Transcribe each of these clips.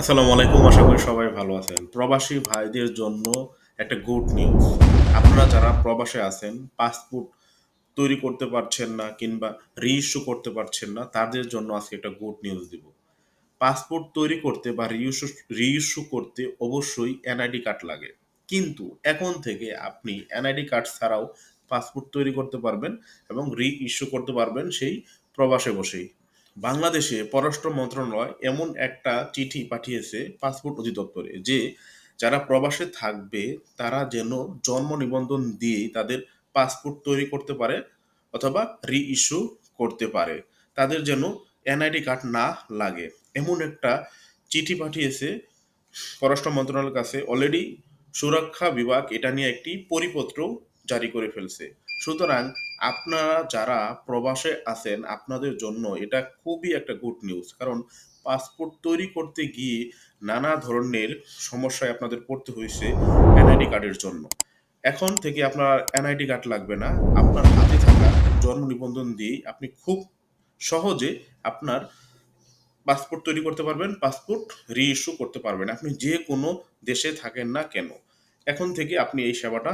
আসসালামু আলাইকুম, আশা করি সবাই ভালো আছেন। প্রবাসী ভাইদের জন্য একটা গুড নিউজ আপনারা যারা প্রবাসে আছেন পাসপোর্ট তৈরি করতে পারছেন না কিংবা রিইস্যু করতে পারছেন না, তাদের জন্য আজকে একটা গুড নিউজ দিব। পাসপোর্ট তৈরি করতে বা রিইস্যু রিইস্যু করতে অবশ্যই এনআইডি কার্ড লাগে। কিন্তু এখন থেকে আপনি এনআইডি কার্ড ছাড়াও পাসপোর্ট তৈরি করতে পারবেন এবং রি ইস্যু করতে পারবেন সেই প্রবাসে বসেই। বাংলাদেশে পররাষ্ট্র মন্ত্রণালয় এমন একটা চিঠি পাঠিয়েছে পাসপোর্ট অধিদপ্তরে যে যারা প্রবাসে থাকবে, তারা যেন জন্ম নিবন্ধন দিয়ে তাদের পাসপোর্ট তৈরি করতে পারে অথবা রি ইস্যু করতে পারে। তাদের যেন এনআইডি কার্ড না লাগে। এমন একটা চিঠি পাঠিয়েছে পররাষ্ট্র মন্ত্রণালয়ের কাছে। অলরেডি সুরক্ষা বিভাগ এটা নিয়ে একটি পরিপত্র জারি করে ফেলছে। সুতরাং আপনারা যারা প্রবাসে আছেন, আপনাদের জন্য এটা খুবই একটা গুড নিউজ কারণ পাসপোর্ট তৈরি করতে গিয়ে নানা ধরনের সমস্যায় আপনাদের পড়তে হয়েছে এনআইডি কার্ডের জন্য। এখন থেকে আপনার এনআইডি কার্ড লাগবে না। আপনার হাতে থাকা জন্ম নিবন্ধন দিয়ে আপনি খুব সহজে আপনার পাসপোর্ট তৈরি করতে পারবেন পাসপোর্ট রিইস্যু করতে পারবেন। আপনি যে কোনো দেশে থাকেন না কেন। এখন থেকে আপনি এই সেবাটা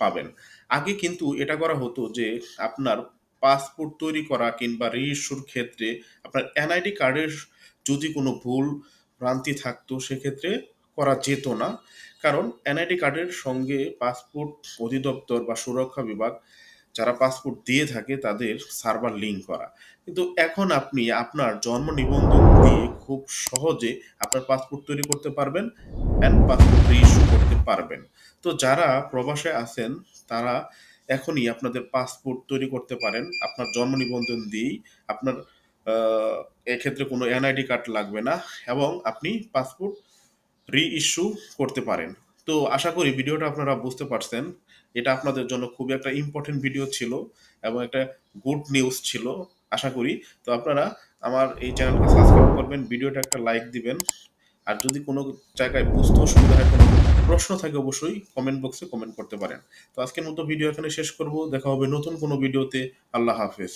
পাবেন। আগে কিন্তু এটা করা হতো যে আপনার পাসপোর্ট তৈরি করা কিংবা রিইস্যুর ক্ষেত্রে আপনার এনআইডি কার্ডের যদি কোনো ভুল ভ্রান্তি থাকতো, সেক্ষেত্রে করা যেত না। কারণ এনআইডি কার্ডের সঙ্গে পাসপোর্ট অধিদপ্তর বা সুরক্ষা বিভাগ যারা পাসপোর্ট দিয়ে থাকে, তাদের সার্ভার লিঙ্ক করা। কিন্তু এখন আপনি আপনার জন্ম নিবন্ধন দিয়ে খুব সহজে আপনার পাসপোর্ট তৈরি করতে পারবেন অ্যান্ড পাসপোর্ট রিইস্যু করতে পারবেন। তো যারা প্রবাসে আছেন, তারা এখনই আপনাদের পাসপোর্ট তৈরি করতে পারেন। আপনার জন্ম নিবন্ধন দিয়েই আপনার এক্ষেত্রে কোনো এনআইডি কার্ড লাগবে না এবং আপনি পাসপোর্ট রি ইস্যু করতে পারেন। তো আশা করি ভিডিওটা আপনারা বুঝতে পারছেন। এটা আপনাদের জন্য খুবই একটা ইম্পর্টেন্ট ভিডিও ছিল এবং একটা গুড নিউজ ছিল। আশা করি। তো আপনারা আমার এই চ্যানেলকে সাবস্ক্রাইব করবেন ভিডিওটা একটা লাইক দিবেন। আর যদি কোনো জায়গায় বুঝতে অসুবিধা হয়, কোনো প্রশ্ন থাকে অবশ্যই কমেন্ট বক্সে কমেন্ট করতে পারেন। তো আজকের মতো ভিডিও এখানে শেষ করব। দেখা হবে নতুন কোনো ভিডিওতে আল্লাহ হাফেজ।